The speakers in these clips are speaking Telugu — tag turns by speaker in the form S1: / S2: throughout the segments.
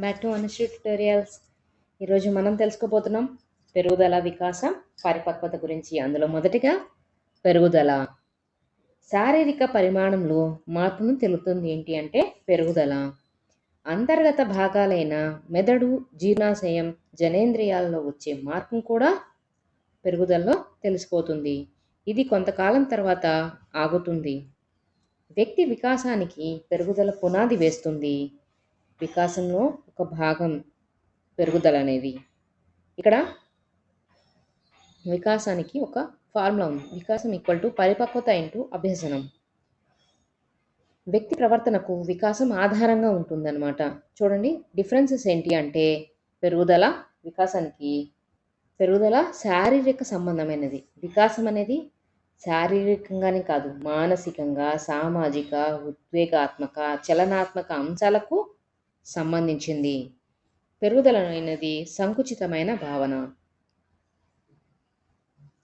S1: బ్యాక్ టు అనుశ్రీ ట్యూటోరియల్స్ ఈరోజు మనం తెలుసుకోబోతున్నాం పెరుగుదల వికాసం పరిపక్వత గురించి. అందులో మొదటిగా పెరుగుదల. శారీరక పరిమాణంలో మార్పును తెలుపుతుంది ఏంటి అంటే పెరుగుదల. అంతర్గత భాగాలైన మెదడు జీర్ణాశయం జనేంద్రియాలలో వచ్చే మార్పును కూడా పెరుగుదలలో తెలిసిపోతుంది. ఇది కొంతకాలం తర్వాత ఆగుతుంది. వ్యక్తి వికాసానికి పెరుగుదల పునాది వేస్తుంది. వికాసంలో ఒక భాగం పెరుగుదల అనేది ఇక్కడ వికాసానికి ఒక ఫార్ములా ఉంది. వికాసం ఈక్వల్ టు పరిపక్వత ఇంటూ అభ్యసనం. వ్యక్తి ప్రవర్తనకు వికాసం ఆధారంగా ఉంటుందన్నమాట. చూడండి డిఫరెన్సెస్ ఏంటి అంటే పెరుగుదల వికాసానికి పెరుగుదల శారీరక సంబంధమైనది. వికాసం అనేది శారీరకంగానే కాదు మానసికంగా సామాజిక ఉద్వేగాత్మక చలనాత్మక అంశాలకు సంబంధించింది. పెరుగుదలైనది సంకుచితమైన భావన.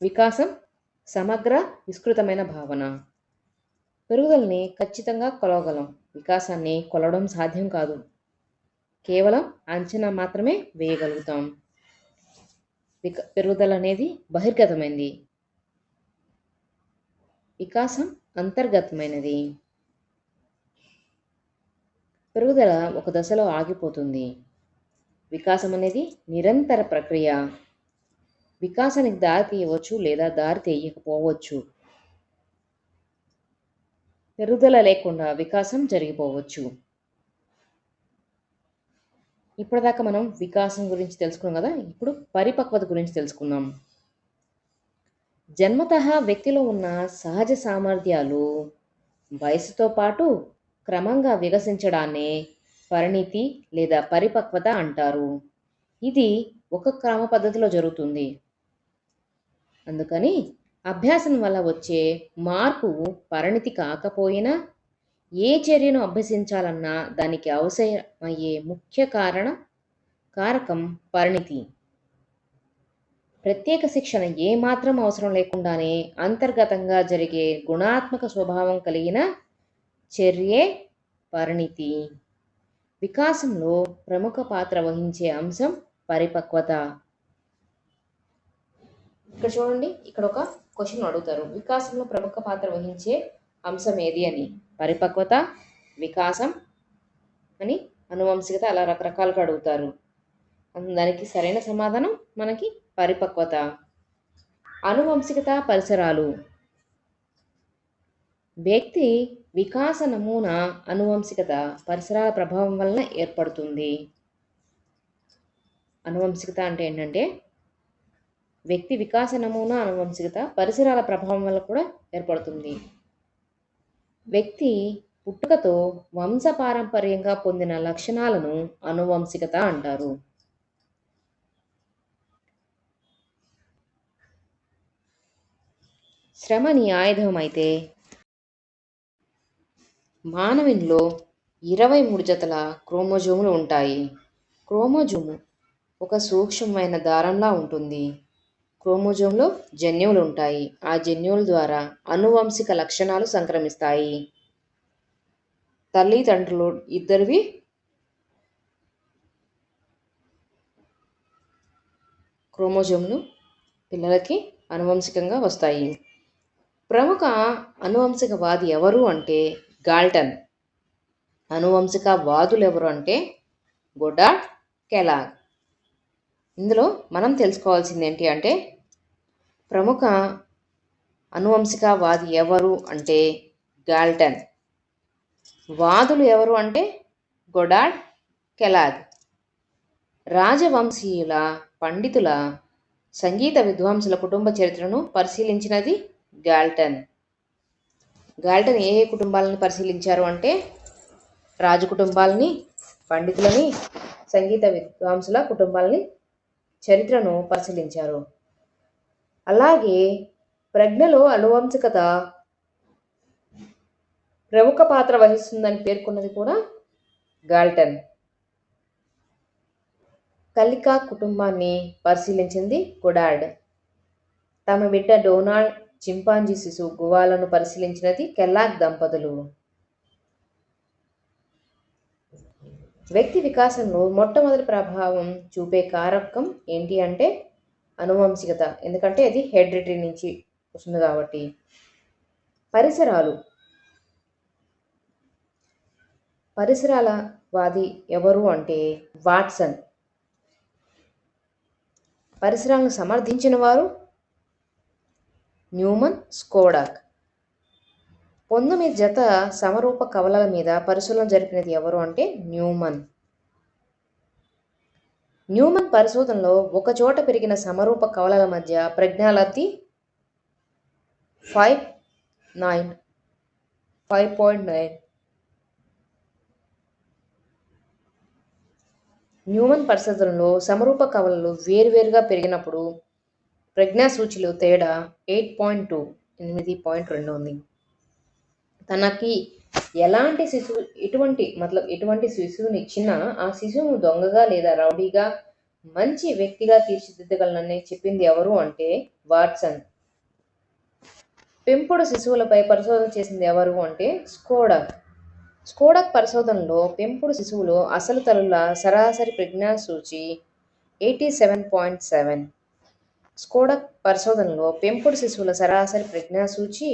S1: వికాసం సమగ్ర విస్తృతమైన భావన. పెరుగుదలని ఖచ్చితంగా కొలవగలం. వికాసాన్ని కొలవడం సాధ్యం కాదు. కేవలం అంచనా మాత్రమే వేయగలుగుతాం. విక పెరుగుదల అనేది బహిర్గతమైంది. వికాసం అంతర్గతమైనది. పెరుగుదల ఒక దశలో ఆగిపోతుంది. వికాసం అనేది నిరంతర ప్రక్రియ. వికాసానికి దారి తీయవచ్చు లేదా దారి తీయకపోవచ్చు పెరుగుదల లేకుండా వికాసం జరిగిపోవచ్చు. ఇప్పటిదాకా మనం వికాసం గురించి తెలుసుకున్నాం కదా? ఇప్పుడు పరిపక్వత గురించి తెలుసుకుందాం. జన్మత వ్యక్తిలో ఉన్న సహజ సామర్థ్యాలు వయసుతో పాటు క్రమంగా వికసించడాన్నే పరిణితి లేదా పరిపక్వత అంటారు. ఇది ఒక క్రమ పద్ధతిలో జరుగుతుంది. అందుకని అభ్యాసం వల్ల వచ్చే మార్పు పరిణితి కాకపోయినా ఏ చర్యను అభ్యసించాలన్నా దానికి అవసరమయ్యే ముఖ్య కారణం కారకం పరిణితి. ప్రత్యేక శిక్షణ ఏమాత్రం అవసరం లేకుండానే అంతర్గతంగా జరిగే గుణాత్మక స్వభావం కలిగిన చర్యే పరిణితి. వికాసంలో ప్రముఖ పాత్ర వహించే అంశం పరిపక్వత. ఇక్కడ చూడండి ఇక్కడ ఒక క్వశ్చన్ అడుగుతారు. వికాసంలో ప్రముఖ పాత్ర వహించే అంశం ఏది అని? పరిపక్వత వికాసం అని అనువంశికత అలా రకరకాలుగా అడుగుతారు. దానికి సరైన సమాధానం మనకి పరిపక్వత. అనువంశికత పరిసరాలు. వ్యక్తి వికాస నమూనా అనువంశికత పరిసరాల ప్రభావం వలన ఏర్పడుతుంది. అనువంశికత అంటే ఏంటంటే వ్యక్తి వికాస నమూనా అనువంశికత పరిసరాల ప్రభావం వల్ల కూడా ఏర్పడుతుంది. వ్యక్తి పుట్టుకతో వంశపారంపర్యంగా పొందిన లక్షణాలను అనువంశికత అంటారు. శ్రమ నీ ఆయుధం అయితే మానవునిలో ఇరవై మూడు జతల క్రోమోజోములు ఉంటాయి. క్రోమోజోము ఒక సూక్ష్మమైన దారంలా ఉంటుంది. క్రోమోజోమ్లో జన్యువులు ఉంటాయి. ఆ జన్యువుల ద్వారా అనువంశిక లక్షణాలు సంక్రమిస్తాయి. తల్లిదండ్రులు ఇద్దరివి క్రోమోజోమ్లు పిల్లలకి అనువంశికంగా వస్తాయి. ప్రముఖ అనువంశికవాది ఎవరు అంటే గాల్టన్. అనువంశిక వాదులు ఎవరు అంటే గొడాడ్ కెలాగ్. ఇందులో మనం తెలుసుకోవాల్సింది ఏంటి అంటే ప్రముఖ అనువంశికవాది ఎవరు అంటే గాల్టన్. వాదులు ఎవరు అంటే గొడాడ్ కెలాగ్. రాజవంశీయుల పండితుల సంగీత విద్వాంసుల కుటుంబ చరిత్రను పరిశీలించినది గాల్టన్. గాల్టన్ ఏ ఏ కుటుంబాలను పరిశీలించారు అంటే రాజు కుటుంబాలని పండితులని సంగీత విద్వాంసుల కుటుంబాలని చరిత్రను పరిశీలించారు. అలాగే ప్రజ్ఞలో అనువంశికత ప్రముఖ పాత్ర వహిస్తుందని పేర్కొన్నది కూడా గాల్టన్. కలికా కుటుంబాన్ని పరిశీలించింది గొడాడ్. తమ బిడ్డ డొనాల్డ్ చింపాంజీ శిశువు గువాలను పరిశీలించినది కెల్లాగ్ దంపతులు. వ్యక్తి వికాసంలో మొట్టమొదటి ప్రభావం చూపే కారకం ఏంటి అంటే అనువంశికత. ఎందుకంటే అది హెడ్రిటరీ నుంచి వస్తుంది కాబట్టి. పరిసరాలు. పరిసరాల వాది ఎవరు అంటే వాట్సన్. పరిసరాలను సమర్థించిన వారు న్యూమన్ స్కోడాక్. పంతొమ్మిది జత సమరూప కవలల మీద పరిశోధన జరిపినది ఎవరు అంటే న్యూమన్. న్యూమన్ పరిశోధనలో ఒకచోట పెరిగిన సమరూప కవలల మధ్య ప్రజ్ఞాలతి five nine five point nine. Newman పరిశోధనలో సమరూప కవలలు వేరువేరుగా పెరిగినప్పుడు ప్రజ్ఞా సూచిలో తేడా ఎయిట్ పాయింట్ టూ ఎనిమిది పాయింట్ రెండు ఉంది. తనకి ఎలాంటి శిశువు ఎటువంటి మతలబ్ ఎటువంటి శిశువుని ఇచ్చినా ఆ శిశువును దొంగగా లేదా రౌడీగా మంచి వ్యక్తిగా తీర్చిదిద్దగలనని చెప్పింది ఎవరు అంటే వాట్సన్. పెంపుడు శిశువులపై పరిశోధన చేసింది ఎవరు అంటే స్కోడక్. స్కోడక్ పరిశోధనలో పెంపుడు శిశువులు అసలు తరుల సరాసరి ప్రజ్ఞా సూచి eighty seven point seven. Skodak పరిశోధనలో పెంపుడు శిశువుల సరాసరి ప్రజ్ఞా సూచి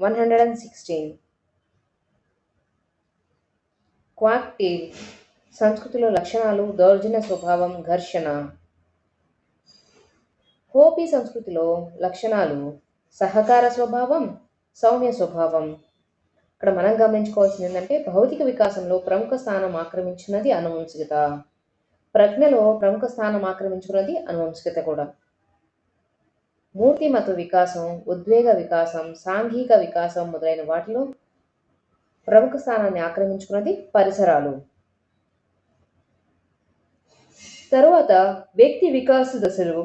S1: one hundred and sixteen. Kwakiutl సంస్కృతిలో లక్షణాలు దౌర్జన్య స్వభావం ఘర్షణ. హోపీ సంస్కృతిలో లక్షణాలు సహకార స్వభావం సౌమ్య స్వభావం. ఇక్కడ మనం గమనించుకోవాల్సింది ఏంటంటే భౌతిక వికాసంలో ప్రముఖ స్థానం ఆక్రమించినది అనువంశికత. ప్రజ్ఞలో ప్రముఖ స్థానం ఆక్రమించుకున్నది అనువంశికత కూడా. మూర్తిమత వికాసం ఉద్వేగ వికాసం సాంఘిక వికాసం మొదలైన వాటిలో ప్రముఖ స్థానాన్ని ఆక్రమించుకున్నది పరిసరాలు. తరువాత వ్యక్తి వికాస దశలు.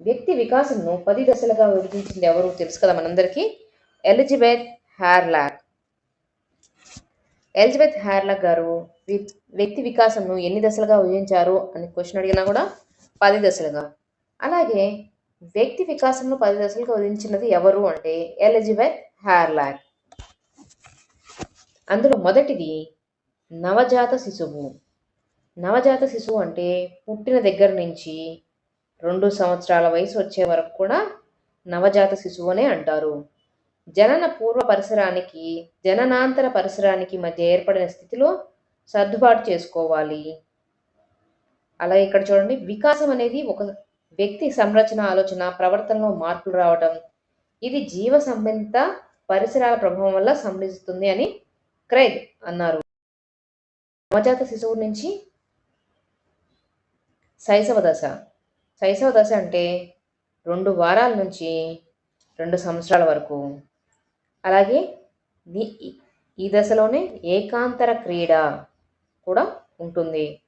S1: వ్యక్తి వికాసంను పది దశలుగా విభజించింది ఎవరు తెలుసు కదా మనందరికీ? ఎలిజబెత్ హ్యార్లాక్ ఎలిజబెత్ హ్యార్లాక్ గారు వ్యక్తి వికాసంను ఎన్ని దశలుగా విభజించారు అని క్వశ్చన్ అడిగినా కూడా పది దశలుగా. అలాగే వ్యక్తి వికాసంను పది దశలకు వదిలించినది ఎవరు అంటే ఎలిజబెత్ హ్యార్లాక్ అందులో మొదటిది నవజాత శిశువు. నవజాత శిశువు అంటే పుట్టిన దగ్గర నుంచి రెండు సంవత్సరాల వయసు వచ్చే వరకు కూడా నవజాత శిశువు అనే అంటారు. జనన పూర్వ పరిసరానికి జననాంతర పరిసరానికి మధ్య ఏర్పడిన స్థితిలో సర్దుబాటు చేసుకోవాలి. అలాగే ఇక్కడ చూడండి వికాసం అనేది ఒక వ్యక్తి సంరచన ఆలోచన ప్రవర్తనలో మార్పులు రావడం ఇది జీవ సంబంధిత పరిసరాల ప్రభావం వల్ల సంభవిస్తుంది అని క్రైగ్ అన్నారు. నవజాత శిశువు నుంచి శైశవ దశ. శైశవ దశ అంటే రెండు వారాల నుంచి రెండు సంవత్సరాల వరకు. అలాగే ఈ- దశలోనే ఏకాంతర క్రీడ కూడా ఉంటుంది.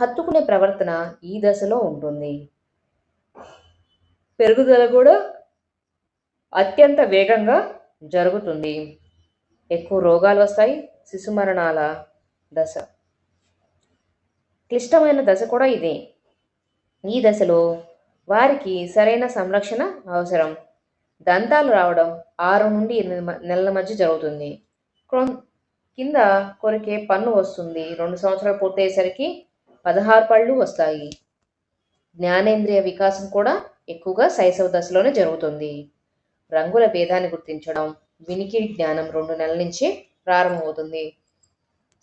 S1: హత్తుకునే ప్రవర్తన ఈ దశలో ఉంటుంది. పెరుగుదల కూడా అత్యంత వేగంగా జరుగుతుంది. ఎక్కువ రోగాలు వస్తాయి శిశు మరణాల దశ. క్లిష్టమైన దశ కూడా ఇదే. ఈ దశలో వారికి సరైన సంరక్షణ అవసరం. దంతాలు రావడం ఆరు నుండి ఎనిమిది నెలల మధ్య జరుగుతుంది. కింద కొరికే పన్ను వస్తుంది. రెండు సంవత్సరాలు పూర్తయ్యేసరికి పదహారు పళ్ళు వస్తాయి. జ్ఞానేంద్రియ వికాసం కూడా ఎక్కువగా శైశవ దశలోనే జరుగుతుంది. రంగుల భేదాన్ని గుర్తించడం వినికిడి జ్ఞానం రెండు నెలల నుంచి ప్రారంభమవుతుంది.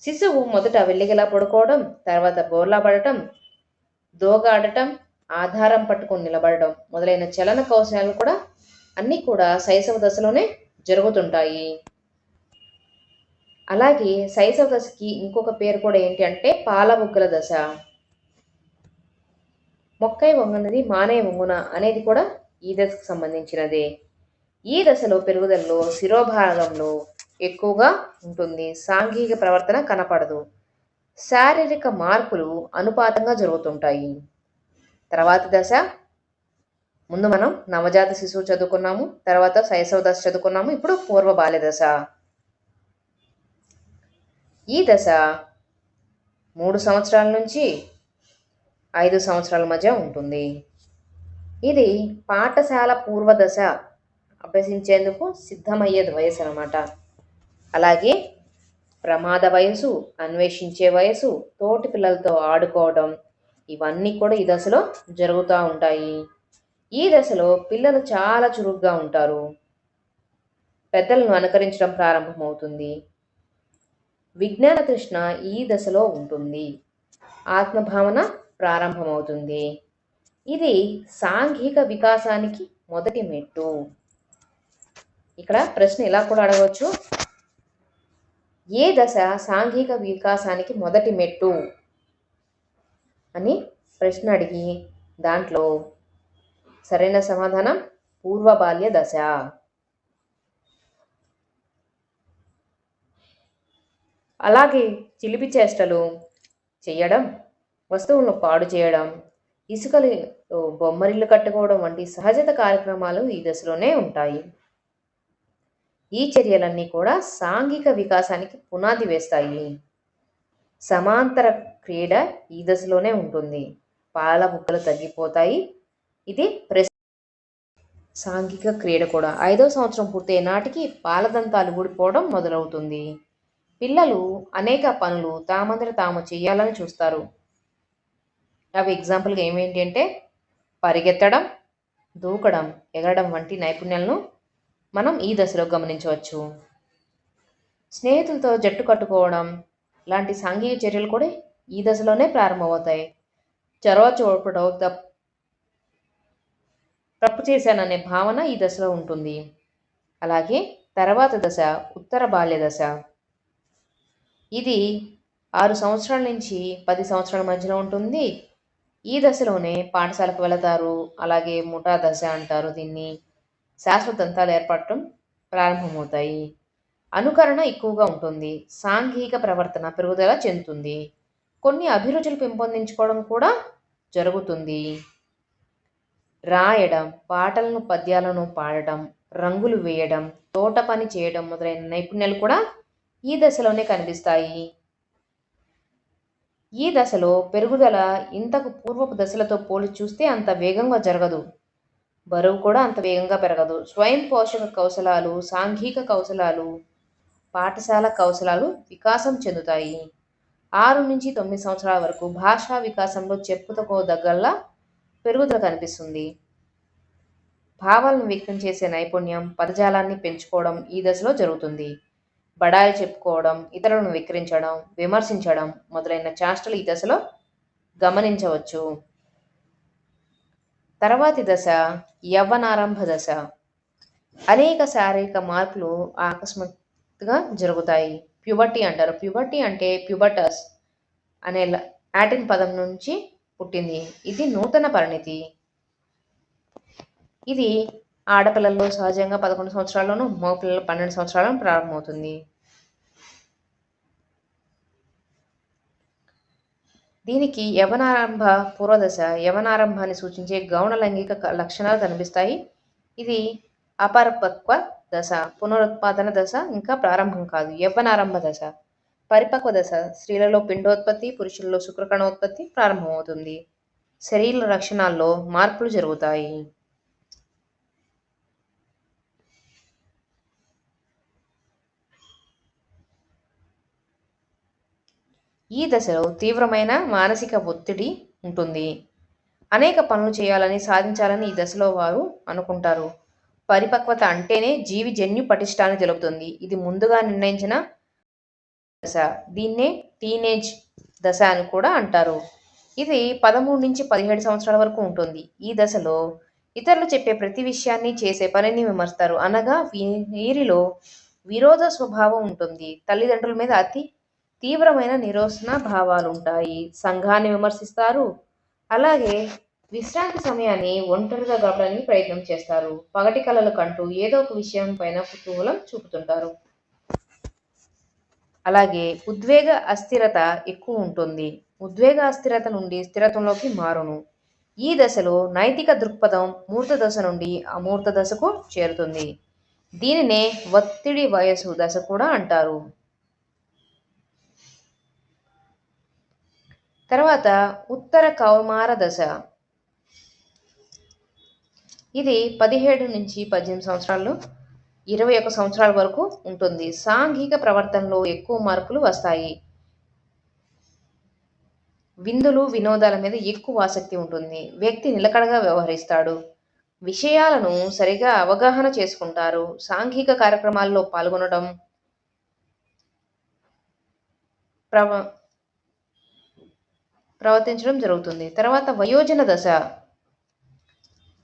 S1: శిశువు మొదట వెల్లిగలా పడుకోవడం తర్వాత బోర్లా పడటం దోగాడటం ఆధారం పట్టుకొని నిలబడడం మొదలైన చలన కౌశలాలు కూడా అన్నీ కూడా శైశవ దశలోనే జరుగుతుంటాయి. అలాగే శైశవ దశకి ఇంకొక పేరు కూడా ఏంటి అంటే పాలబుగ్గల దశ. మొక్కై వంగనది మానే వంగున అనేది కూడా ఈ దశకు సంబంధించినదే. ఈ దశలో పెరుగుదలలో శిరోభాగంలో ఎక్కువగా ఉంటుంది. సాంఘిక ప్రవర్తన కనపడదు. శారీరక మార్పులు అనుపాతంగా జరుగుతుంటాయి. తర్వాతి దశ ముందు మనం నవజాత శిశువు చదువుకున్నాము తర్వాత శైశవ దశ చదువుకున్నాము ఇప్పుడు పూర్వ బాల్య దశ. ఈ దశ మూడు సంవత్సరాల నుంచి ఐదు సంవత్సరాల మధ్య ఉంటుంది. ఇది పాఠశాల పూర్వ దశ అభ్యసించేందుకు సిద్ధమయ్యే వయసు అనమాట అలాగే ప్రమాద వయసు అన్వేషించే వయసు తోటి పిల్లలతో ఆడుకోవడం ఇవన్నీ కూడా ఈ దశలో జరుగుతూ ఉంటాయి. ఈ దశలో పిల్లలు చాలా చురుగ్గా ఉంటారు. పెద్దలను అనుకరించడం ప్రారంభమవుతుంది. విజ్ఞాన తృష్ణ ఈ దశలో ఉంటుంది. ఆత్మభావన ప్రారంభమవుతుంది. ఇది సాంఘిక వికాసానికి మొదటి మెట్టు. ఇక్కడ ప్రశ్న ఇలా కూడా అడగవచ్చు ఏ దశ సాంఘిక వికాసానికి మొదటి మెట్టు? అని ప్రశ్న అడిగి దాంట్లో సరైన సమాధానం పూర్వ బాల్య దశ. అలాగే చిలిపి చేష్టలు చేయడం వస్తువులను పాడు చేయడం ఇసుకలు బొమ్మరిల్లు కట్టుకోవడం వంటి సహజత కార్యక్రమాలు ఈ దశలోనే ఉంటాయి. ఈ చర్యలన్నీ కూడా సాంఘిక వికాసానికి పునాది వేస్తాయి. సమాంతర క్రీడ ఈ దశలోనే ఉంటుంది. పాల ముక్కలు తగ్గిపోతాయి. ఇది ప్రెస్ సాంఘిక క్రీడ కూడా. ఐదవ సంవత్సరం పూర్తయ్యే నాటికి పాలదంతాలు ఊడిపోవడం మొదలవుతుంది. పిల్లలు అనేక పనులు తామందర తాము చేయాలని చూస్తారు. అవి ఎగ్జాంపుల్గా ఏమేంటి అంటే పరిగెత్తడం దూకడం ఎగరడం వంటి నైపుణ్యాలను మనం ఈ దశలో గమనించవచ్చు. స్నేహితులతో జట్టు కట్టుకోవడం లాంటి సాంఘిక చర్యలు కూడా ఈ దశలోనే ప్రారంభమవుతాయి. చొరవ చూపడం తప్పు చేశాననే భావన ఈ దశలో ఉంటుంది. అలాగే తర్వాత దశ ఉత్తర బాల్య దశ. ఇది ఆరు సంవత్సరాల నుంచి పది సంవత్సరాల మధ్యలో ఉంటుంది. ఈ దశలోనే పాఠశాలకు వెళతారు. అలాగే ముఠా దశ అంటారు దీన్ని. శాశ్వత దంతాలు ఏర్పడటం ప్రారంభమవుతాయి. అనుకరణ ఎక్కువగా ఉంటుంది. సాంఘిక ప్రవర్తన పెరుగుదల చెందుతుంది. కొన్ని అభిరుచులు పెంపొందించుకోవడం కూడా జరుగుతుంది. రాయడం పాటలను పద్యాలను పాడటం రంగులు వేయడం తోట పని చేయడం మొదలైన నైపుణ్యాలు కూడా ఈ దశలోనే కనిపిస్తాయి. ఈ దశలో పెరుగుదల ఇంతకు పూర్వపు దశలతో పోలి చూస్తే అంత వేగంగా జరగదు. బరువు కూడా అంత వేగంగా పెరగదు. స్వయం పోషక కౌశలాలు సాంఘిక కౌశలాలు పాఠశాల కౌశలాలు వికాసం చెందుతాయి. ఆరు నుంచి తొమ్మిది సంవత్సరాల వరకు భాషా వికాసంలో చెప్పుతకోదగ్గల్లా పెరుగుదల కనిపిస్తుంది. భావాలను వ్యక్తం చేసే నైపుణ్యం పదజాలాన్ని పెంచుకోవడం ఈ దశలో జరుగుతుంది. బడాయిలు చెప్పుకోవడం ఇతరులను విక్రించడం విమర్శించడం మొదలైన చేష్టలు ఈ దశలో గమనించవచ్చు. తర్వాతి దశ యవ్వనారంభ దశ. అనేక శారీరక మార్పులు ఆకస్మికంగా జరుగుతాయి. ప్యూబర్టీ అంటారు. ప్యూబర్టీ అంటే ప్యూబర్టస్ అనే లాటిన్ పదం నుంచి పుట్టింది. ఇది నూతన పరిణితి. ఇది ఆడపిల్లల్లో సహజంగా పదకొండు సంవత్సరాల్లోనూ మగపిల్లలు పన్నెండు సంవత్సరాలను ప్రారంభమవుతుంది. దీనికి యవనారంభ పూర్వదశ. యవనారంభాన్ని సూచించే గౌణ లైంగిక లక్షణాలు కనిపిస్తాయి. ఇది అపరిపక్వ దశ. పునరుత్పాదన దశ ఇంకా ప్రారంభం కాదు. యవ్వనారంభ దశ. పరిపక్వ దశ. స్త్రీలలో పిండోత్పత్తి పురుషుల్లో శుక్రకణోత్పత్తి ప్రారంభమవుతుంది. శరీర లక్షణాల్లో మార్పులు జరుగుతాయి. ఈ దశలో తీవ్రమైన మానసిక ఒత్తిడి ఉంటుంది. అనేక పనులు చేయాలని సాధించాలని ఈ దశలో వారు అనుకుంటారు. పరిపక్వత అంటేనే జీవి జన్యు పటిష్టాన్ని తెలుపుతుంది. ఇది ముందుగా నిర్ణయించిన దశ. దీన్నే టీనేజ్ దశ అని కూడా అంటారు. ఇది పదమూడు నుంచి పదిహేడు సంవత్సరాల వరకు ఉంటుంది. ఈ దశలో ఇతరులు చెప్పే ప్రతి విషయాన్ని చేసే పనిని విమర్శిస్తారు. అనగా వీ- వీరిలో విరోధ స్వభావం ఉంటుంది. తల్లిదండ్రుల మీద అతి తీవ్రమైన నిరోసన భావాలు ఉంటాయి సంఘాన్ని విమర్శిస్తారు. అలాగే విశ్రాంతి సమయాన్ని ఒంటరిగా గడపడానికి ప్రయత్నం చేస్తారు. పగటి కలలు కంటూ ఏదో ఒక విషయం పైన కుతూహలం చూపుతుంటారు. అలాగే ఉద్వేగ అస్థిరత ఎక్కువ ఉంటుంది. ఉద్వేగ అస్థిరత నుండి స్థిరత్వంలోకి మారును. ఈ దశలో నైతిక దృక్పథం మూర్త దశ నుండి అమూర్త దశకు చేరుతుంది. దీనినే ఒత్తిడి వయసు దశ కూడా అంటారు. తర్వాత ఉత్తర కౌమార దశ. ఇది పదిహేడు నుంచి పద్దెనిమిది సంవత్సరాలు ఇరవై ఒక సంవత్సరాల వరకు ఉంటుంది. సాంఘిక ప్రవర్తనలో ఎక్కువ మార్పులు వస్తాయి. విందులు వినోదాల మీద ఎక్కువ ఆసక్తి ఉంటుంది. వ్యక్తి నిలకడగా వ్యవహరిస్తాడు. విషయాలను సరిగా అవగాహన చేసుకుంటారు. సాంఘిక కార్యక్రమాల్లో పాల్గొనడం ప్రవ ప్రవర్తించడం జరుగుతుంది. తర్వాత వయోజన దశ.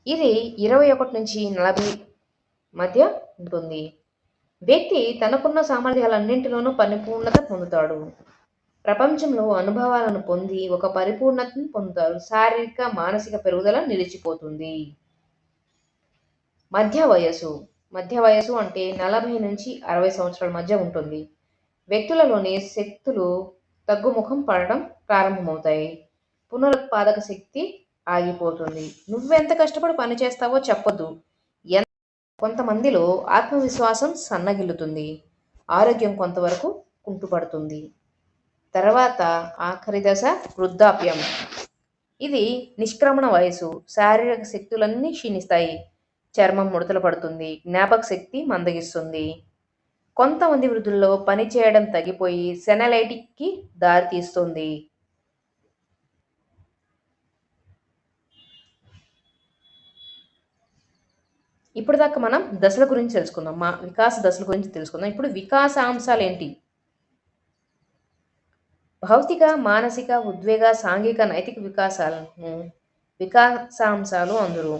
S1: ఇది ఇరవై ఒకటి నుంచి నలభై మధ్య ఉంటుంది. వ్యక్తి తనకున్న సామర్థ్యాలన్నింటిలోనూ పరిపూర్ణత పొందుతాడు. ప్రపంచంలో అనుభవాలను పొంది ఒక పరిపూర్ణతను పొందుతారు శారీరక మానసిక పెరుగుదల నిలిచిపోతుంది. మధ్య వయసు మధ్య వయసు అంటే నలభై నుంచి అరవై సంవత్సరాల మధ్య ఉంటుంది. వ్యక్తులలోని శక్తులు తగ్గుముఖం పడడం ప్రారంభమవుతాయి. పునరుత్పాదక శక్తి ఆగిపోతుంది. నువ్వెంత కష్టపడి పని చేస్తావో చెప్పొద్దు. ఎంత కొంతమందిలో ఆత్మవిశ్వాసం సన్నగిల్లుతుంది. ఆరోగ్యం కొంతవరకు కుంటుపడుతుంది. తర్వాత ఆఖరి దశ వృద్ధాప్యం. ఇది నిష్క్రమణ వయసు శారీరక శక్తులన్నీ క్షీణిస్తాయి. చర్మం ముడతలు పడుతుంది. జ్ఞాపక శక్తి మందగిస్తుంది. కొంతమంది వృద్ధుల్లో పనిచేయడం తగ్గిపోయి సెనలైటిక్కి దారితీస్తుంది ఇప్పుడు దాకా మనం దశల గురించి తెలుసుకుందాం. మా వికాస దశల గురించి తెలుసుకుందాం. ఇప్పుడు వికాసాంశాలు ఏంటి? భౌతిక మానసిక ఉద్వేగ సాంఘిక నైతిక వికాసాలను వికాసాంశాలు అందరు.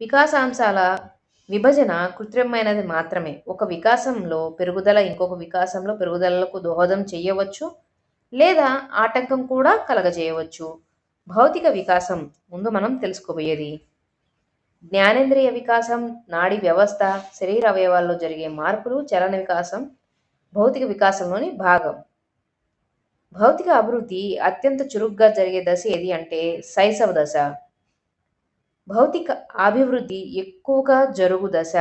S1: వికాసాంశాల విభజన కృత్రిమైనది మాత్రమే. ఒక వికాసంలో పెరుగుదల ఇంకొక వికాసంలో పెరుగుదలకు దోహదం చేయవచ్చు లేదా ఆటంకం కూడా కలగజేయవచ్చు. భౌతిక వికాసం ముందు మనం తెలుసుకోబోయేది. జ్ఞానేంద్రియ వికాసం నాడీ వ్యవస్థ శరీర అవయవాల్లో జరిగే మార్పులు చలన వికాసం భౌతిక వికాసంలోని భాగం. భౌతిక అభివృద్ధి అత్యంత చురుగ్గా జరిగే దశ ఏది అంటే శైశవ దశ. భౌతిక అభివృద్ధి ఎక్కువగా జరుగు దశ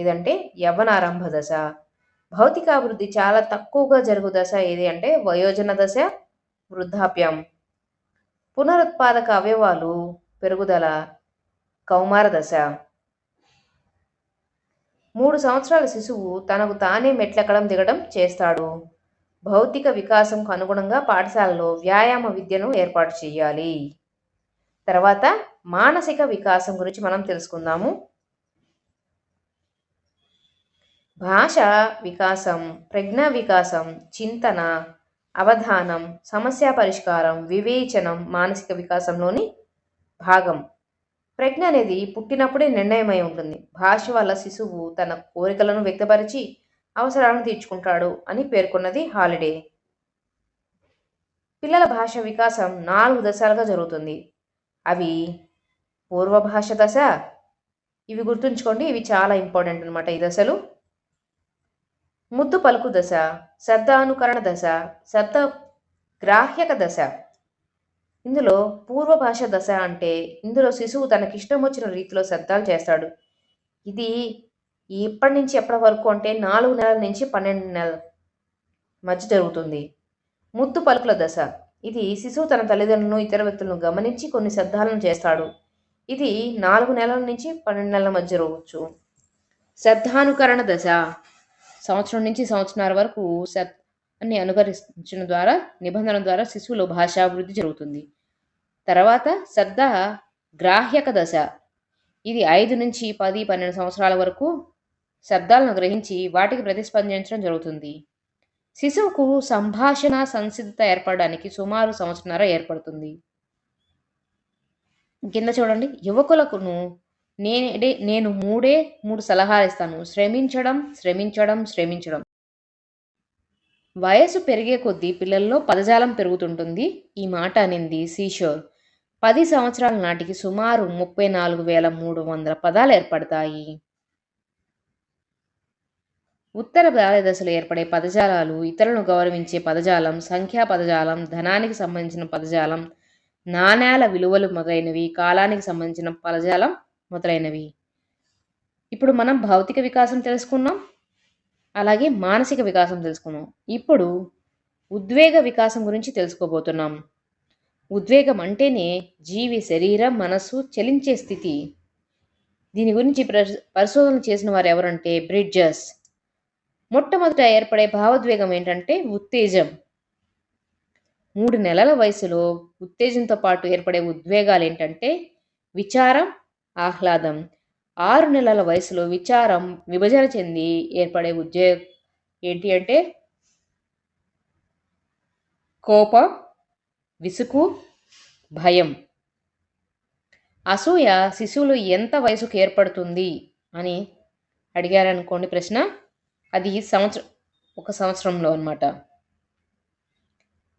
S1: ఏదంటే యవ్వనారంభ దశ. భౌతిక అభివృద్ధి చాలా తక్కువగా జరుగు దశ ఏది అంటే వయోజన దశ వృద్ధాప్యం. పునరుత్పాదక అవయవాలు పెరుగుదల కౌమార దశ. మూడు సంవత్సరాల శిశువు తనకు తానే మెట్లెక్కడం దిగడం చేస్తాడు. భౌతిక వికాసంకు అనుగుణంగా పాఠశాలలో వ్యాయామ విద్యను ఏర్పాటు చేయాలి. తర్వాత మానసిక వికాసం గురించి మనం తెలుసుకుందాము. భాష వికాసం ప్రజ్ఞ వికాసం చింతన అవధానం సమస్య పరిష్కారం వివేచనం మానసిక వికాసంలోని భాగం. ప్రజ్ఞ అనేది పుట్టినప్పుడే నిర్ణయమై ఉంటుంది. భాష వల్ల శిశువు తన కోరికలను వ్యక్తపరిచి అవసరాలను తీర్చుకుంటాడు అని పేర్కొన్నది హాలిడే. పిల్లల భాష వికాసం నాలుగు దశలుగా జరుగుతుంది. అవి పూర్వ భాష దశ. ఇవి గుర్తుంచుకోండి ఇవి చాలా ఇంపార్టెంట్ అనమాట ఈ దశలు. ముద్దు పలుకు దశ శబ్దానుకరణ దశ శబ్ద గ్రాహ్యక దశ. ఇందులో పూర్వ భాష దశ అంటే ఇందులో శిశువు తనకిష్టం వచ్చిన రీతిలో శబ్దాలు చేస్తాడు. ఇది ఎప్పటి నుంచి ఎప్పటి వరకు అంటే నాలుగు నెలల నుంచి పన్నెండు నెలల మధ్య జరుగుతుంది. ముద్దు పలుకుల దశ. ఇది శిశువు తన తల్లిదండ్రులను ఇతర వ్యక్తులను గమనించి కొన్ని శబ్దాలను చేస్తాడు. ఇది నాలుగు నెలల నుంచి పన్నెండు నెలల మధ్య రోవచ్చు శబ్దానుకరణ దశ. సంవత్సరం నుంచి సంవత్సరాల వరకు శబ్దాన్ని అన్ని అనుకరించడం ద్వారా నిబంధన ద్వారా శిశువులో భాషాభివృద్ధి జరుగుతుంది. తర్వాత శబ్ద గ్రాహ్యక దశ. ఇది ఐదు నుంచి పది పన్నెండు సంవత్సరాల వరకు శబ్దాలను గ్రహించి వాటికి ప్రతిస్పందించడం జరుగుతుంది. శిశువుకు సంభాషణ సంసిద్ధత ఏర్పడడానికి సుమారు సంవత్సరాల ఏర్పడుతుంది. కింద చూడండి యువకులకును నేనే నేను మూడే మూడు సలహాలు ఇస్తాను. శ్రమించడం శ్రమించడం శ్రమించడం. వయసు పెరిగే కొద్దీ పిల్లల్లో పదజాలం పెరుగుతుంటుంది. ఈ మాట అనింది సీషోర్. పది సంవత్సరాల నాటికి సుమారు ముప్పై నాలుగు వేల మూడు వందల పదాలు ఏర్పడతాయి. ఉత్తర దశలో ఏర్పడే పదజాలాలు ఇతరులను గౌరవించే పదజాలం సంఖ్యా పదజాలం ధనానికి సంబంధించిన పదజాలం నాణేల విలువలు మొదలైనవి కాలానికి సంబంధించిన పలజాలం మొదలైనవి. ఇప్పుడు మనం భౌతిక వికాసం తెలుసుకున్నాం అలాగే మానసిక వికాసం తెలుసుకున్నాం. ఇప్పుడు ఉద్వేగ వికాసం గురించి తెలుసుకోబోతున్నాం. ఉద్వేగం అంటేనే జీవి శరీరం మనస్సు చలించే స్థితి. దీని గురించి పరిశోధన చేసిన వారు ఎవరంటే బ్రిడ్జర్స్ మొట్టమొదట ఏర్పడే భావోద్వేగం ఏంటంటే ఉత్తేజం. మూడు నెలల వయసులో ఉత్తేజంతో పాటు ఏర్పడే ఉద్వేగాలు ఏంటంటే విచారం ఆహ్లాదం. ఆరు నెలల వయసులో విచారం విభజన చెంది ఏర్పడే ఉద్వే ఏంటి అంటే కోపం విసుగు భయం. అసూయ శిశువులు ఎంత వయసుకు ఏర్పడుతుంది అని అడిగారనుకోండి ప్రశ్న అది సంవత్సరం ఒక సంవత్సరంలో అనమాట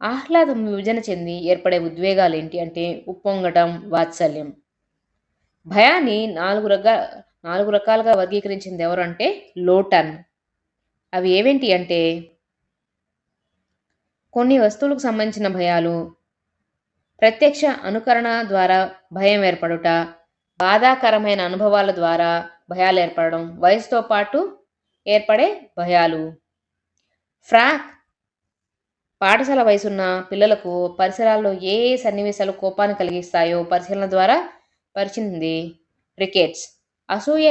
S1: ఆహ్లాదం విభజన చెంది ఏర్పడే ఉద్వేగాలు ఏంటి అంటే ఉప్పొంగటం వాత్సల్యం. భయాన్ని నాలుగు రకాల నాలుగు రకాలుగా వర్గీకరించింది ఎవరంటే లోటన్. అవి ఏవేంటి అంటే కొన్ని వస్తువులకు సంబంధించిన భయాలు ప్రత్యక్ష అనుకరణ ద్వారా భయం ఏర్పడుట బాధాకరమైన అనుభవాల ద్వారా భయాలు ఏర్పడడం వయసుతో పాటు ఏర్పడే భయాలు. ఫ్రాక్ పాఠశాల వయసున్న పిల్లలకు పరిసరాల్లో ఏ ఏ సన్నివేశాలు కోపాన్ని కలిగిస్తాయో పరిశీలన ద్వారా పరిచింది రికెట్స్. అసూయ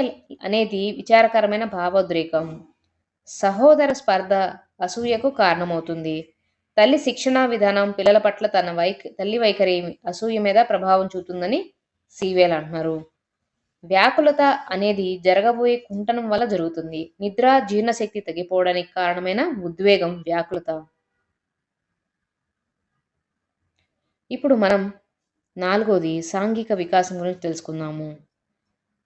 S1: అనేది విచారకరమైన భావోద్రేకం. సహోదర స్పర్ధ అసూయకు కారణమవుతుంది. తల్లి శిక్షణా విధానం పిల్లల పట్ల తన వైఖ తల్లి వైఖరి అసూయ మీద ప్రభావం చూపుతుందని సీవేల్ అంటున్నారు. వ్యాకులత అనేది జరగబోయే కుంటనం వల్ల జరుగుతుంది. నిద్ర జీర్ణశక్తి తగ్గిపోవడానికి కారణమైన ఉద్వేగం వ్యాకులత. ఇప్పుడు మనం నాలుగోది సాంఘిక వికాసం గురించి తెలుసుకుందాము.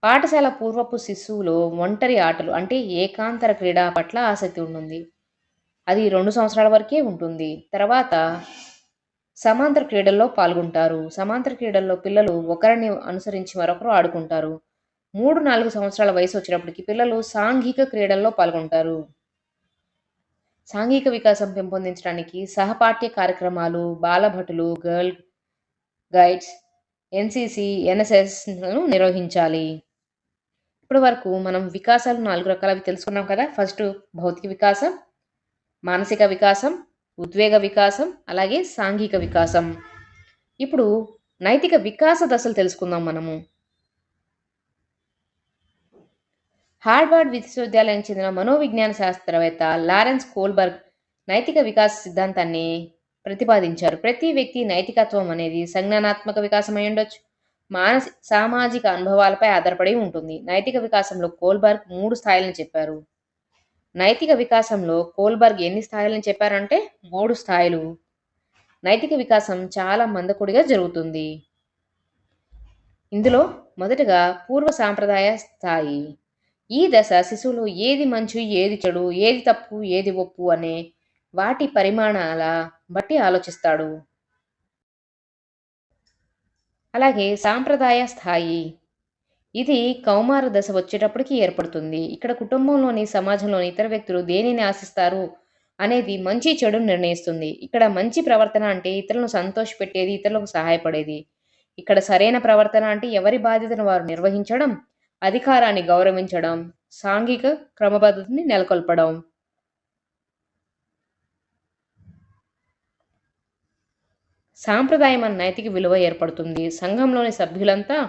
S1: పాఠశాల పూర్వపు శిశువులో ఒంటరి ఆటలు అంటే ఏకాంతర క్రీడ పట్ల ఆసక్తి ఉంటుంది. అది రెండు సంవత్సరాల వరకే ఉంటుంది. తర్వాత సమాంతర క్రీడల్లో పాల్గొంటారు. సమాంతర క్రీడల్లో పిల్లలు ఒకరిని అనుసరించి మరొకరు ఆడుకుంటారు. మూడు నాలుగు సంవత్సరాల వయసు వచ్చినప్పటికి పిల్లలు సాంఘిక క్రీడల్లో పాల్గొంటారు. సాంఘిక వికాసం పెంపొందించడానికి సహపాఠ్య కార్యక్రమాలు బాలభటులు గర్ల్ గైడ్స్ ఎన్సిసి ఎన్ఎస్ఎస్ను నిర్వహించాలి. ఇప్పటి వరకు మనం వికాసాలు నాలుగు రకాలవి తెలుసుకున్నాం కదా. ఫస్ట్ భౌతిక వికాసం మానసిక వికాసం ఉద్వేగ వికాసం అలాగే సాంఘిక వికాసం. ఇప్పుడు నైతిక వికాస దశలు తెలుసుకుందాం మనము. హార్వర్డ్ విశ్వవిద్యాలయానికి చెందిన మనోవిజ్ఞాన శాస్త్రవేత్త లారెన్స్ కోల్బర్గ్ నైతిక వికాస సిద్ధాంతాన్ని ప్రతిపాదించారు. ప్రతి వ్యక్తి నైతికత్వం అనేది సంజ్ఞానాత్మక వికాసం ఉండొచ్చు. మానసి సామాజిక అనుభవాలపై ఆధారపడి ఉంటుంది. నైతిక వికాసంలో కోల్బర్గ్ మూడు స్థాయిలను చెప్పారు. నైతిక వికాసంలో కోల్బర్గ్ ఎన్ని స్థాయిలను చెప్పారంటే మూడు స్థాయిలు. నైతిక వికాసం చాలా మందకొడిగా జరుగుతుంది. ఇందులో మొదటగా పూర్వ సాంప్రదాయ స్థాయి. ఈ దశ శిశువులో ఏది మంచి ఏది చెడు ఏది తప్పు ఏది ఒప్పు అనే వాటి పరిమాణాల బట్టి ఆలోచిస్తాడు. అలాగే సాంప్రదాయ స్థాయి. ఇది కౌమార దశ వచ్చేటప్పటికి ఏర్పడుతుంది. ఇక్కడ కుటుంబంలోని సమాజంలోని ఇతర వ్యక్తులు దేనిని ఆశిస్తారు అనేది మంచి చెడు నిర్ణయిస్తుంది. ఇక్కడ మంచి ప్రవర్తన అంటే ఇతరులను సంతోషపెట్టేది ఇతరులకు సహాయపడేది. ఇక్కడ సరైన ప్రవర్తన అంటే ఎవరి బాధ్యతను వారు నిర్వహించడం అధికారాన్ని గౌరవించడం సాంఘిక క్రమపద్ధతిని నెలకొల్పడం. సాంప్రదాయం అన్న నైతిక విలువ ఏర్పడుతుంది. సంఘంలోని సభ్యులంతా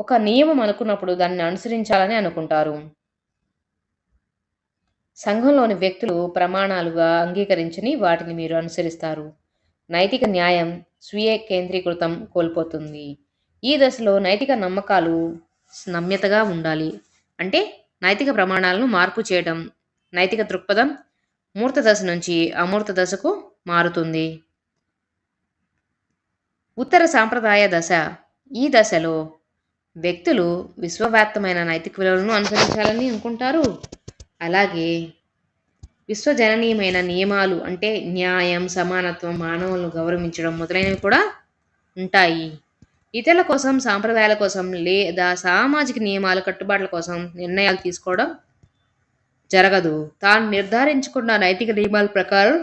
S1: ఒక నియమం అనుకున్నప్పుడు దాన్ని అనుసరించాలని అనుకుంటారు. సంఘంలోని వ్యక్తులు ప్రమాణాలుగా అంగీకరించని వాటిని మీరు అనుసరిస్తారు. నైతిక న్యాయం స్వీయ కేంద్రీకృతం కోల్పోతుంది. ఈ దశలో నైతిక నమ్మకాలు నమ్యతగా ఉండాలి. అంటే నైతిక ప్రమాణాలను మార్పు చేయడం నైతిక దృక్పథం మూర్త దశ నుంచి అమూర్త దశకు మారుతుంది. ఉత్తర సాంప్రదాయ దశ. ఈ దశలో వ్యక్తులు విశ్వవ్యాప్తమైన నైతిక విలువలను అనుసరించాలని అనుకుంటారు. అలాగే విశ్వజననీయమైన నియమాలు అంటే న్యాయం సమానత్వం మానవులను గౌరవించడం మొదలైనవి కూడా ఉంటాయి. ఇతరుల కోసం సాంప్రదాయాల కోసం లేదా సామాజిక నియమాల కట్టుబాట్ల కోసం నిర్ణయాలు తీసుకోవడం జరగదు. తాను నిర్ధారించుకున్న నైతిక నియమాల ప్రకారం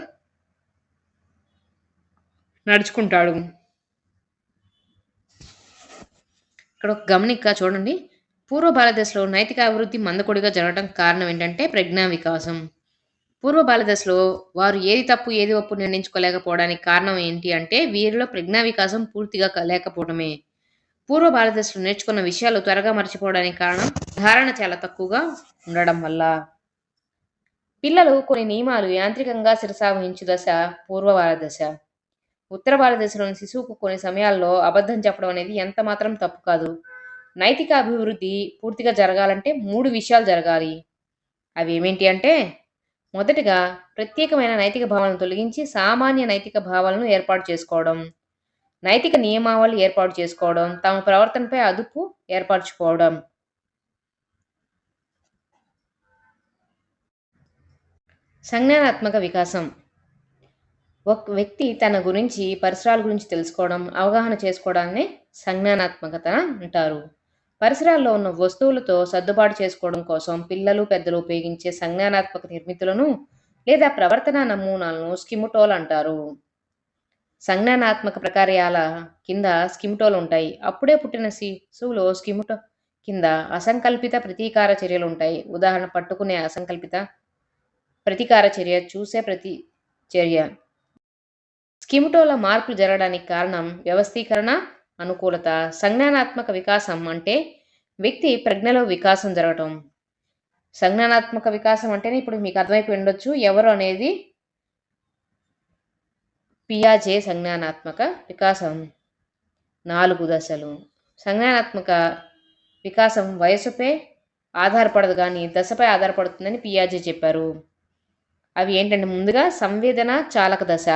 S1: నడుచుకుంటాడు. ఇక్కడ ఒక గమనిక చూడండి. పూర్వ భారతదేశంలో నైతిక అభివృద్ధి మందకొడిగా జరగడం కారణం ఏంటంటే ప్రజ్ఞా వికాసం. పూర్వ బాలదశలో వారు ఏది తప్పు ఏది ఒప్పు నిర్ణయించుకోలేకపోవడానికి కారణం ఏంటి అంటే వీరిలో ప్రజ్ఞా వికాసం పూర్తిగా లేకపోవడమే. పూర్వ బాలదశలో నేర్చుకున్న విషయాలు త్వరగా మర్చిపోవడానికి కారణం ధారణ చాలా తక్కువగా ఉండడం వల్ల. పిల్లలు కొన్ని నియమాలు యాంత్రికంగా శిరసావహించు దశ పూర్వ బాలదశ. ఉత్తర భారతదేశంలోని శిశువుకు కొన్ని సమయాల్లో అబద్ధం చెప్పడం అనేది ఎంత మాత్రం తప్పు కాదు. నైతిక అభివృద్ధి పూర్తిగా జరగాలంటే మూడు విషయాలు జరగాలి. అవి ఏమేంటి అంటే మొదటగా ప్రత్యేకమైన నైతిక భావాలను తొలగించి సామాన్య నైతిక భావాలను ఏర్పాటు చేసుకోవడం నైతిక నియమావళి ఏర్పాటు చేసుకోవడం తమ ప్రవర్తనపై అదుపు ఏర్పరచుకోవడం. సంజ్ఞానాత్మక వికాసం. ఒక వ్యక్తి తన గురించి పరిసరాల గురించి తెలుసుకోవడం అవగాహన చేసుకోవడాన్ని సంజ్ఞానాత్మకత అంటారు. పరిసరాల్లో ఉన్న వస్తువులతో సర్దుబాటు చేసుకోవడం కోసం పిల్లలు పెద్దలు ఉపయోగించే సంజ్ఞానాత్మక నిర్మితులను లేదా ప్రవర్తన నమూనాలను స్కిముటోల్ అంటారు. సంజ్ఞానాత్మక ప్రకార్యాల కింద స్కిముటోలు ఉంటాయి. అప్పుడే పుట్టిన శిశువులో స్కిముటో కింద అసంకల్పిత ప్రతీకార చర్యలు ఉంటాయి. ఉదాహరణ పట్టుకునే అసంకల్పిత ప్రతీకార చర్య చూసే ప్రతి చర్య. స్కిముటోల మార్పులు జరగడానికి కారణం వ్యవస్థీకరణ అనుకూలత సంజ్ఞానాత్మక వికాసం అంటే వ్యక్తి ప్రజ్ఞలో వికాసం జరగటం. సంజ్ఞానాత్మక వికాసం అంటేనే ఇప్పుడు మీకు అర్థమైపోయి ఉండొచ్చు ఎవరు అనేది పియాజే సంజ్ఞానాత్మక వికాసం. నాలుగు దశలు. సంజ్ఞానాత్మక వికాసం వయసుపై ఆధారపడదు కానీ దశపై ఆధారపడుతుందని పియాజే చెప్పారు. అవి ఏంటంటే ముందుగా సంవేదన చాలక దశ.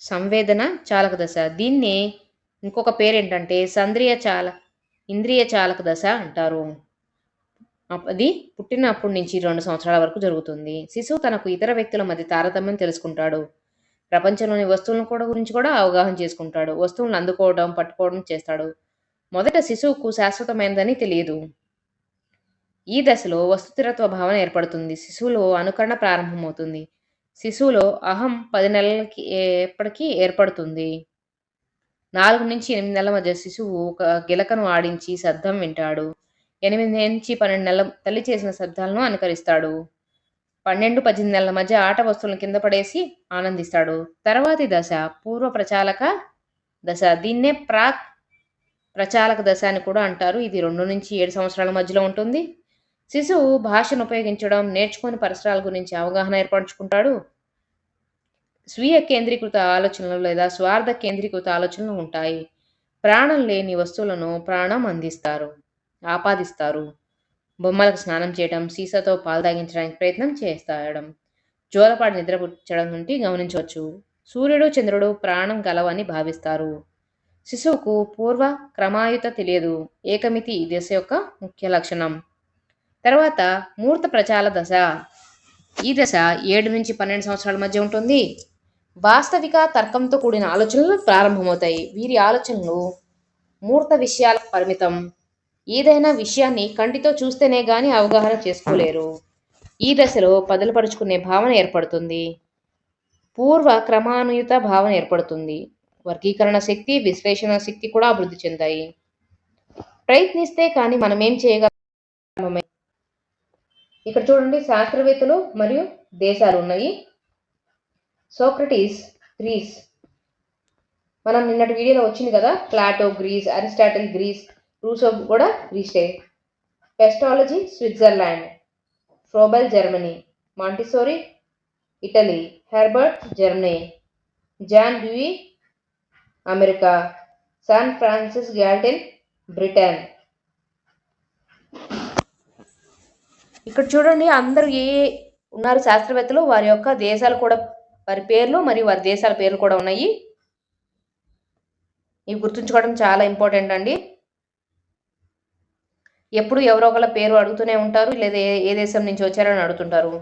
S1: సంవేదన చాలక దశ దీన్ని ఇంకొక పేరేంటంటే సంద్రియ చాల ఇంద్రియ చాలక దశ అంటారు అది పుట్టినప్పటి నుంచి రెండు సంవత్సరాల వరకు జరుగుతుంది. శిశువు తనకు ఇతర వ్యక్తుల మధ్య తారతమ్యం తెలుసుకుంటాడు. ప్రపంచంలోని వస్తువులను కూడా గురించి కూడా అవగాహన చేసుకుంటాడు. వస్తువులను అందుకోవడం పట్టుకోవడం చేస్తాడు. మొదట శిశువుకు శాశ్వతమైనదని తెలియదు. ఈ దశలో వస్తుతిరత్వ భావన ఏర్పడుతుంది. శిశువులో అనుకరణ ప్రారంభమవుతుంది. శిశువులో అహం పది నెలలకి ఎప్పటికీ ఏర్పడుతుంది. నాలుగు నుంచి ఎనిమిది నెలల మధ్య శిశువు ఒక గిలకను ఆడించి శబ్దం వింటాడు. ఎనిమిది నుంచి పన్నెండు నెలల తల్లి చేసిన శబ్దాలను అనుకరిస్తాడు. పన్నెండు పద్దెనిమిది నెలల మధ్య ఆట వస్తువులను కింద పడేసి ఆనందిస్తాడు. తర్వాతి దశ పూర్వ ప్రచాలక దశ. దీన్నే ప్రాక్ ప్రచాలక దశ అని కూడా అంటారు. ఇది రెండు నుంచి ఏడు సంవత్సరాల మధ్యలో ఉంటుంది. శిశువు భాషను ఉపయోగించడం నేర్చుకుని పరిసరాల గురించి అవగాహన ఏర్పరచుకుంటాడు. స్వీయ కేంద్రీకృత ఆలోచనలు లేదా స్వార్థ కేంద్రీకృత ఆలోచనలు ఉంటాయి. ప్రాణం లేని వస్తువులను ప్రాణం అందిస్తారు ఆపాదిస్తారు. బొమ్మలకు స్నానం చేయడం సీసాతో పాలు తాగించడానికి ప్రయత్నం చేస్తాయడం. జోలపాటు నిద్రపుచ్చడం నుండి గమనించవచ్చు. సూర్యుడు చంద్రుడు ప్రాణం గలవని భావిస్తారు. శిశువుకు పూర్వ క్రమాయుత తెలియదు. ఏకమితి ఈ దశ యొక్క ముఖ్య లక్షణం. తర్వాత మూర్త ప్రచాల దశ. ఈ దశ ఏడు నుంచి పన్నెండు సంవత్సరాల మధ్య ఉంటుంది. వాస్తవిక తర్కంతో కూడిన ఆలోచనలు ప్రారంభమవుతాయి. వీరి ఆలోచనలు మూర్త విషయాలకు పరిమితం. ఏదైనా విషయాన్ని కంటితో చూస్తేనే గాని అవగాహన చేసుకోలేరు. ఈ దశలో పదలుపరుచుకునే భావన ఏర్పడుతుంది. పూర్వ క్రమానుయుత భావన ఏర్పడుతుంది. వర్గీకరణ శక్తి విశ్లేషణ శక్తి కూడా అభివృద్ధి చెందాయి. ప్రయత్నిస్తే కానీ మనం ఏం చేయగలమే ఇక్కడ చూడండి శాస్త్రవేత్తలు మరియు దేశాలు ఉన్నాయి. సోక్రటీస్ గ్రీస్ మనం నిన్నటి వీడియోలో వచ్చింది కదా Plato Greece Aristotle Greece Rousseau కూడా గ్రీసే Pestalozzi Switzerland Froebel Germany Montessori Italy Herbart Germany John Dewey America Sir Francis Galton Britain ఇక్కడ చూడండి అందరూ ఏ ఉన్నారు శాస్త్రవేత్తలు వారి యొక్క దేశాలు కూడా వారి పేర్లు మరియు వారి దేశాల పేర్లు కూడా ఉన్నాయి. ఇవి గుర్తుంచుకోవడం చాలా ఇంపార్టెంట్ అండి. ఎప్పుడు ఎవరో ఒకళ్ళ పేరు అడుగుతూనే ఉంటారు లేదా ఏ దేశం నుంచి వచ్చారని అడుగుతుంటారు.